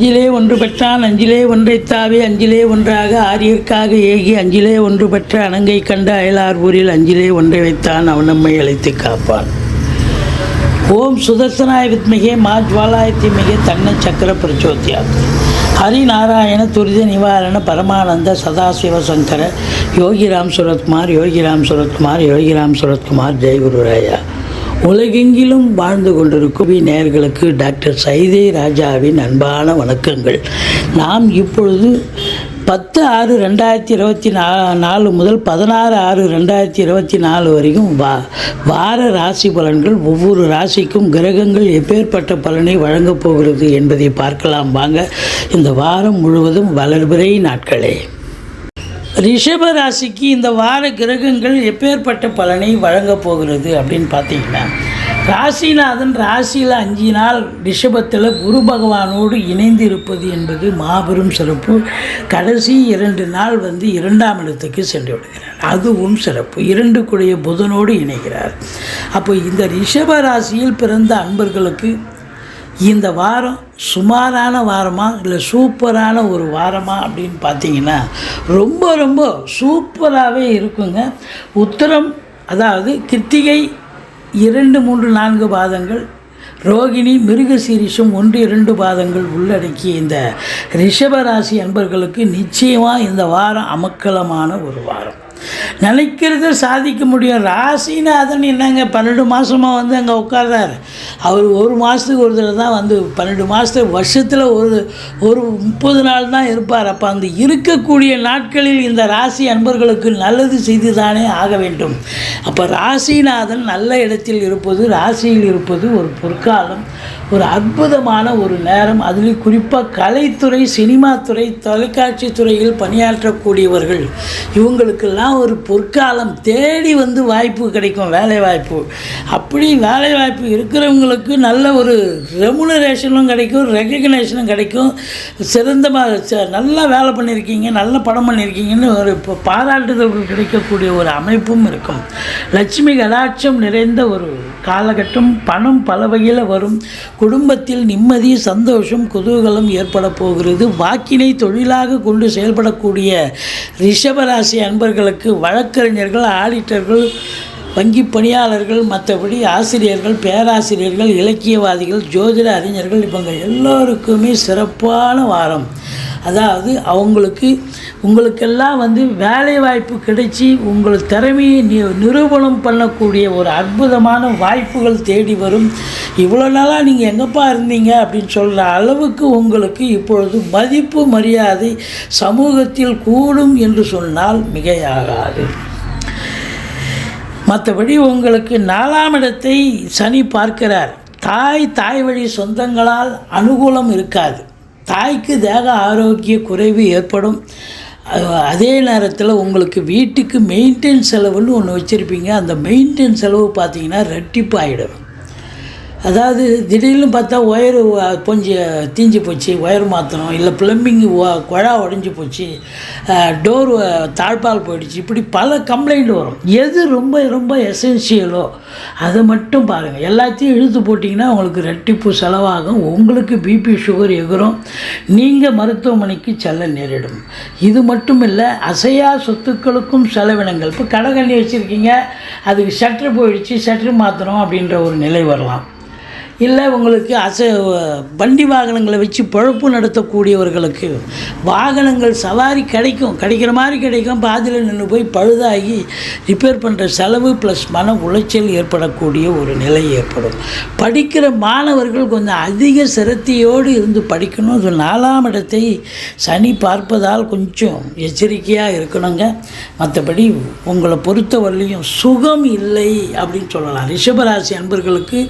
அஞ்சிலே ஒன்று பெற்றான் அஞ்சிலே ஒன்றைத்தாவே அஞ்சிலே ஒன்றாக ஆரியர்க்காக ஏகி அஞ்சிலே ஒன்று பெற்ற அணங்கை கண்ட அயலார் ஊரில் அஞ்சிலே ஒன்றை வைத்தான் அவன் நம்மை அழைத்து காப்பான். ஓம் சுதர்சனாய வித்மிகே மா ஜுவாலாய தீமிகே தன்ன சக்கர பிரச்சோத்தியா ஹரிநாராயண துரித நிவாரண பரமானந்த சதாசிவ சங்கர யோகிராம் சுரத்குமார் யோகிராம் சுரத்குமார் யோகிராம் சுரத்குமார் ஜெயகுருராயா உலகெங்கிலும் வாழ்ந்து கொண்டிருக்கும் நேயர்களுக்கு டாக்டர் சைதே ராஜாவின் அன்பான வணக்கங்கள். நாம் இப்பொழுது பத்து ஆறு ரெண்டாயிரத்தி இருபத்தி நா நாலு முதல் பதினாறு ஆறு ரெண்டாயிரத்தி இருபத்தி நாலு வரைக்கும் வா வார ராசி பலன்கள் ஒவ்வொரு ராசிக்கும் கிரகங்கள் எப்பேற்பட்ட பலனை வழங்கப் போகிறது என்பதை பார்க்கலாம். வாங்க இந்த வாரம் முழுவதும் வளர்பிறை நாட்களே. ரிஷப ராசிக்கு இந்த வார கிரகங்கள் எப்பேற்பட்ட பலனை வழங்கப் போகிறது அப்படின்னு பார்த்தீங்கன்னா ராசிநாதன் ராசியில் அஞ்சு நாள் ரிஷபத்தில் குரு பகவானோடு இணைந்து இருப்பது என்பது மாபெரும் சிறப்பு. கடைசி இரண்டு நாள் வந்து இரண்டாம் இடத்துக்கு சென்று விடுகிறார். அதுவும் சிறப்பு. இரண்டு கூடிய புதனோடு இணைகிறார். அப்போ இந்த ரிஷப ராசியில் பிறந்த அன்பர்களுக்கு இந்த வாரம் சுமாரான வாரமா இல்லை சூப்பரான ஒரு வாரமா அப்படின்னு பார்த்தீங்கன்னா ரொம்ப ரொம்ப சூப்பராகவே இருக்குங்க. உத்தரம் அதாவது கிருத்திகை இரண்டு மூன்று நான்கு பாதங்கள் ரோகிணி மிருகசீரிஷம் ஒன்று இரண்டு பாதங்கள் உள்ளடக்கிய இந்த ரிஷபராசி அன்பர்களுக்கு நிச்சயமாக இந்த வாரம் அமக்கலமான ஒரு வாரம். நினைக்கிறத சாதிக்க முடியும். ராசிநாதன் என்னங்க பன்னெண்டு மாதமாக வந்து அங்கே உட்கார்றாரு. அவர் ஒரு மாதத்துக்கு ஒரு தடவை தான் வந்து பன்னெண்டு மாதத்துக்கு வருஷத்தில் ஒரு ஒரு முப்பது நாள் தான் இருப்பார். அப்போ அந்த இருக்கக்கூடிய நாட்களில் இந்த ராசி அன்பர்களுக்கு நல்லது செய்து தானே ஆக வேண்டும். அப்போ ராசிநாதன் நல்ல இடத்தில் இருப்பது ராசியில் இருப்பது ஒரு பொற்காலம். ஒரு அற்புதமான ஒரு நேரம். அதுலேயும் குறிப்பாக கலைத்துறை சினிமா துறை தொலைக்காட்சி துறையில் பணியாற்றக்கூடியவர்கள் இவங்களுக்கெல்லாம் ஒரு பொற்காலம் தேடி வந்து வாய்ப்பு கிடைக்கும் வேலை வாய்ப்பு அப்படி வேலை வாய்ப்பு இருக்கிறவங்களுக்கு நல்ல ஒரு ரெமுனரேஷனும் கிடைக்கும் ரெகக்னேஷனும் கிடைக்கும். சிறந்த ச- நல்லா வேலை பண்ணியிருக்கீங்க நல்ல படம் பண்ணியிருக்கீங்கன்னு ஒரு இப்போ பாராட்டுதல்கள் கிடைக்கக்கூடிய ஒரு அமைப்பும் இருக்கும். லட்சுமி கடாட்சம் நிறைந்த ஒரு காலகட்டம் பணம் பல வகையில் வரும். குடும்பத்தில் நிம்மதி சந்தோஷம் குதூகலம் ஏற்பட போகிறது. வாக்கினை தொழிலாக கொண்டு செயல்படக்கூடிய ரிஷபராசி அன்பர்களுக்கு வழக்கறிஞர்கள் ஆடிட்டர்கள் வங்கி பணியாளர்கள் மற்றபடி ஆசிரியர்கள் பேராசிரியர்கள் இலக்கியவாதிகள் ஜோதிட அறிஞர்கள் இவங்க எல்லோருக்குமே சிறப்பான வாரம். அதாவது அவங்களுக்கு உங்களுக்கெல்லாம் வந்து வேலை வாய்ப்பு கிடைச்சி உங்கள் திறமையை நி நிரூபணம் பண்ணக்கூடிய ஒரு அற்புதமான வாய்ப்புகள் தேடி வரும். இவ்வளோ நாளாக நீங்கள் எங்கப்பா இருந்தீங்க அப்படின்னு சொல்கிற அளவுக்கு உங்களுக்கு இப்பொழுது மதிப்பு மரியாதை சமூகத்தில் கூடும் என்று சொன்னால் மிகையாகாது. மற்றபடி உங்களுக்கு நாலாம் இடத்தை சனி பார்க்கிறார். தாய் தாய் வழி சொந்தங்களால் அனுகூலம் இருக்காது. தாய்க்கு தேக ஆரோக்கிய குறைவு ஏற்படும். அதே நேரத்தில் உங்களுக்கு வீட்டுக்கு மெயின்டெனன்ஸ் செலவுன்னு ஒன்று வச்சுருப்பீங்க. அந்த மெயின்டெனன்ஸ் செலவு பார்த்தீங்கன்னா ரெட்டிப்பாகிடும் அதாவது திடீர்னு பார்த்தா ஒயரு கொஞ்சம் தீஞ்சு போச்சு ஒயர் மாற்றணும் இல்லை ப்ளம்பிங் குழா உடஞ்சி போச்சு டோர் தாழ்பால் போயிடுச்சு இப்படி பல கம்ப்ளைண்ட் வரும். எது ரொம்ப ரொம்ப எசென்சியலோ அதை மட்டும் பாருங்கள் எல்லாத்தையும் இழுத்து போட்டிங்கன்னா உங்களுக்கு ரெட்டிப்பு செலவாகும் உங்களுக்கு பிபி சுகர் எகுரும். நீங்கள் மருத்துவமனைக்கு செல்ல நேரிடும். இது மட்டும் இல்லை அசையா சொத்துக்களுக்கும் செலவினங்கள். இப்போ கடை கண்ணி வச்சுருக்கீங்க அதுக்கு ஷட்ரு போயிடுச்சு ஷட்ரு மாற்றணும் அப்படின்ற ஒரு நிலை வரலாம். இல்லை உங்களுக்கு அச வண்டி வாகனங்களை வச்சு பழப்பு நடத்தக்கூடியவர்களுக்கு வாகனங்கள் சவாரி கிடைக்கும். கிடைக்கிற மாதிரி கிடைக்கும். பாதியில் நின்று போய் பழுதாகி ரிப்பேர் பண்ணுற செலவு ப்ளஸ் மன உளைச்சல் ஏற்படக்கூடிய ஒரு நிலை ஏற்படும். படிக்கிற மாணவர்கள் கொஞ்சம் அதிக சிரத்தையோடு இருந்து படிக்கணும். அது நாலாம் இடத்தை சனி பார்ப்பதால் கொஞ்சம் எச்சரிக்கையாக இருக்கணுங்க. மற்றபடி உங்களை பொறுத்தவரையிலையும் சுகம் இல்லை அப்படின்னு சொல்லலாம். ரிஷபராசி அன்பர்களுக்கு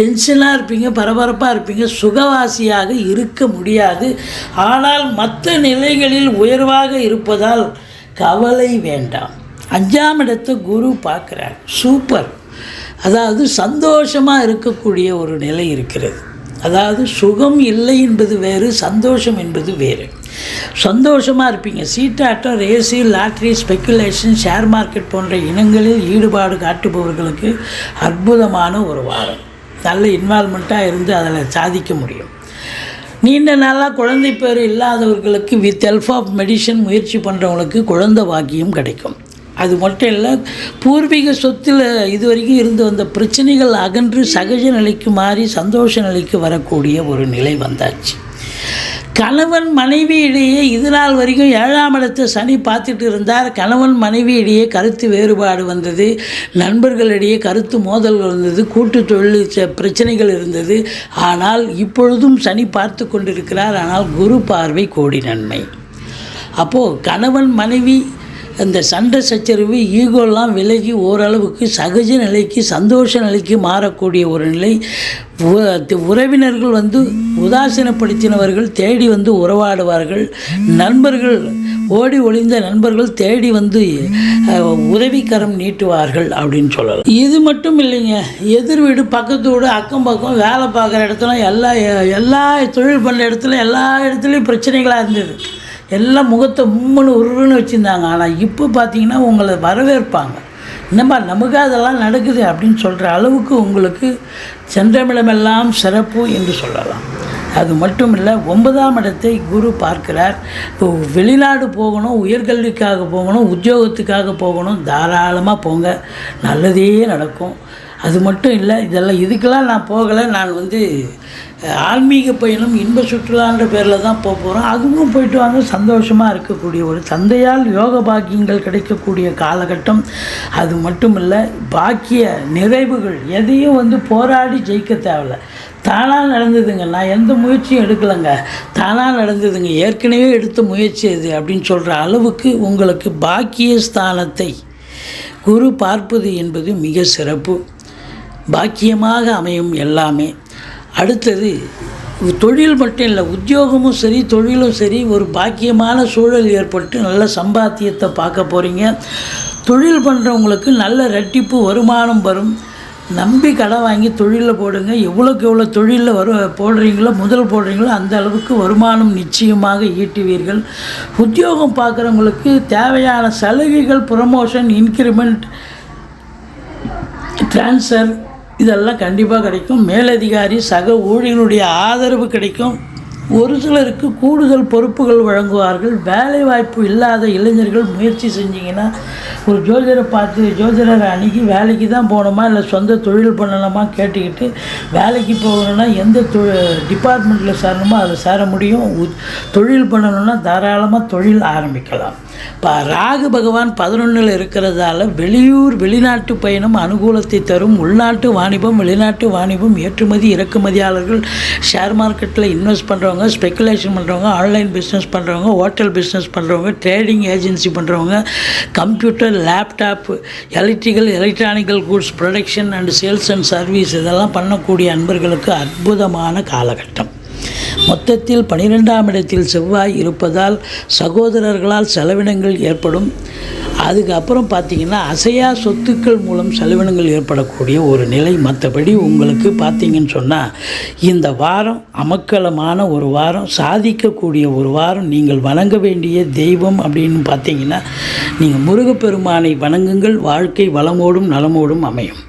டென்ஷனாக இருப்பீங்க பரபரப்பாக இருப்பீங்க சுகவாசியாக இருக்க முடியாது. ஆனால் மற்ற நிலைகளில் உயர்வாக இருப்பதால் கவலை வேண்டாம். அஞ்சாம் இடத்தை குரு பார்க்குறார். சூப்பர். அதாவது சந்தோஷமாக இருக்கக்கூடிய ஒரு நிலை இருக்கிறது. அதாவது சுகம் இல்லை என்பது வேறு சந்தோஷம் என்பது வேறு. சந்தோஷமாக இருப்பீங்க. சீட்டாட்டம் race lottery speculation share market போன்ற இனங்களில் ஈடுபாடு காட்டுபவர்களுக்கு அற்புதமான ஒரு வாரம். நல்ல இன்வால்மெண்ட்டாக இருந்து அதில் சாதிக்க முடியும். நீண்ட நாளாக குழந்தை பேர் இல்லாதவர்களுக்கு வித் ஹெல்ப் ஆஃப் மெடிசன் முயற்சி பண்ணுறவங்களுக்கு குழந்தை பாக்கியம் கிடைக்கும். அது மட்டும் இல்லை பூர்வீக சொத்தில் இது வரைக்கும் இருந்து வந்த பிரச்சனைகள் அகன்று சகஜ நிலைக்கு மாறி சந்தோஷ நிலைக்கு வரக்கூடிய ஒரு நிலை வந்தாச்சு. கணவன் மனைவியிடையே இது நாள் வரைக்கும் ஏழாம் இடத்தை சனி பார்த்துட்டு இருந்தார். கணவன் மனைவியிடையே கருத்து வேறுபாடு வந்தது. நண்பர்களிடையே கருத்து மோதல் வந்தது. கூட்டு தொழில் ச- பிரச்சனைகள் இருந்தது. ஆனால் இப்பொழுதும் சனி பார்த்து கொண்டிருக்கிறார். ஆனால் குரு பார்வை கோடி நன்மை. அப்போது கணவன் மனைவி இந்த சண்டை சச்சரவு ஈகோலாம் விலகி ஓரளவுக்கு சகஜ நிலைக்கு சந்தோஷ நிலைக்கு மாறக்கூடிய ஒரு நிலை. உ- உறவினர்கள் வந்து உதாசீனப்படுத்தினவர்கள் தேடி வந்து உறவாடுவார்கள். நண்பர்கள் ஓடி ஒளிந்த நண்பர்கள் தேடி வந்து உதவிக்கரம் நீட்டுவார்கள் அப்படின்னு சொல்லலாம். இது மட்டும் இல்லைங்க. எதிர் வீடு பக்கத்து வீடு அக்கம் பக்கம் வேலை பார்க்குற இடத்துல எல்லா எல்லா தொழில் பண்ணுற இடத்துல எல்லா இடத்துலையும் பிரச்சனைகளாக இருந்தது. எல்லாம் முகத்தை உம்முன்னு உருன்னு வச்சுருந்தாங்க. ஆனால் இப்போ பார்த்தீங்கன்னா உங்களை வரவேற்பாங்க. என்னம்மா நமக்கு அதெல்லாம் நடக்குது அப்படின்னு சொல்கிற அளவுக்கு உங்களுக்கு சென்றமிடமெல்லாம் சிறப்பு என்று சொல்லலாம். அது மட்டும் இல்லை ஒன்பதாம் இடத்தை குரு பார்க்கிறார். இப்போ வெளிநாடு போகணும் உயர்கல்விக்காக போகணும் உத்தியோகத்துக்காக போகணும் தாராளமாக போங்க. நல்லதே நடக்கும். அது மட்டும் இல்லை இதெல்லாம் இதுக்கெல்லாம் நான் போகலை. நான் வந்து ஆன்மீக பயணம் இன்ப சுற்றுலான்ற பேரில் தான் போக போகிறோம் அதுவும் போயிட்டு வாங்க சந்தோஷமாக இருக்கக்கூடிய ஒரு தந்தையால் யோக பாக்கியங்கள் கிடைக்கக்கூடிய காலகட்டம். அது மட்டும் இல்லை பாக்கிய நிறைவுகள் எதையும் வந்து போராடி ஜெயிக்க தேவையில்ல. தானாக நடந்ததுங்க. நான் எந்த முயற்சியும் எடுக்கலைங்க. தானாக நடந்ததுங்க. ஏற்கனவே எடுத்த முயற்சி இது அப்படின்னு சொல்கிற அளவுக்கு உங்களுக்கு பாக்கிய ஸ்தானத்தை குரு பார்ப்பது என்பது மிக சிறப்பு. பாக்கியமாக அமையும் எல்லாமே. அடுத்தது தொழில் மட்டும் இல்லை உத்தியோகமும் சரி தொழிலும் சரி ஒரு பாக்கியமான சூழல் ஏற்பட்டு நல்ல சம்பாத்தியத்தை பார்க்க போகிறீங்க தொழில் பண்ணுறவங்களுக்கு நல்ல ரெட்டிப்பு வருமானம் வரும். நம்பி கடை வாங்கி தொழிலில் போடுங்க. எவ்வளோக்கு எவ்வளோ தொழிலில் வரு போடுறீங்களோ முதல் போடுறீங்களோ அந்த அளவுக்கு வருமானம் நிச்சயமாக ஈட்டுவீர்கள். உத்தியோகம் பார்க்குறவங்களுக்கு தேவையான சலுகைகள் ப்ரொமோஷன் இன்க்ரிமெண்ட் ட்ரான்ஸ்ஃபர் இதெல்லாம் கண்டிப்பாக கிடைக்கும். மேலதிகாரி சக ஊழியர்களுடைய ஆதரவு கிடைக்கும். ஒரு சிலருக்கு கூடுதல் பொறுப்புகள் வழங்குவார்கள். வேலை வாய்ப்பு இல்லாத இளைஞர்கள் முயற்சி செஞ்சிங்கன்னா ஒரு ஜோதிடரை பார்த்து ஜோதிடரை அணுகி வேலைக்கு தான் போகணுமா? இல்லை சொந்த தொழில் பண்ணணுமா? கேட்டுக்கிட்டு வேலைக்கு போகணும்னா எந்த தொ டிபார்ட்மெண்ட்டில் சேரணுமோ அதில் சேர முடியும். தொழில் பண்ணணும்னா தாராளமாக தொழில் ஆரம்பிக்கலாம். இப்போ ராகு பகவான் பதினொன்றில் இருக்கிறதால வெளியூர் வெளிநாட்டு பயணம் அனுகூலத்தை தரும். உள்நாட்டு வாணிபம் வெளிநாட்டு வாணிபம் ஏற்றுமதி இறக்குமதியாளர்கள் ஷேர் மார்க்கெட்டில் இன்வெஸ்ட் பண்ணுறவங்க ஸ்பெகுலேஷன் பண்ணுறவங்க ஆன்லைன் பிஸ்னஸ் பண்ணுறவங்க ஹோட்டல் பிஸ்னஸ் பண்ணுறவங்க ட்ரேடிங் ஏஜென்சி பண்ணுறவங்க computer laptop electrical electronical goods production and sales and service இதெல்லாம் பண்ணக்கூடிய அன்பர்களுக்கு அற்புதமான காலகட்டம். மொத்தத்தில் பனிரெண்டாம் இடத்தில் செவ்வாய் இருப்பதால் சகோதரர்களால் செலவினங்கள் ஏற்படும். அதுக்கப்புறம் பார்த்தீங்கன்னா அசையா சொத்துக்கள் மூலம் செலவினங்கள் ஏற்படக்கூடிய ஒரு நிலை. மற்றபடி உங்களுக்கு பார்த்தீங்கன்னு சொன்னால் இந்த வாரம் அமக்கலமான ஒரு வாரம் சாதிக்கக்கூடிய ஒரு வாரம். நீங்கள் வணங்க வேண்டிய தெய்வம் அப்படின்னு பார்த்தீங்கன்னா நீங்கள் முருகப்பெருமானை வணங்குங்கள். வாழ்க்கை வளமோடும் நலமோடும் அமையும்.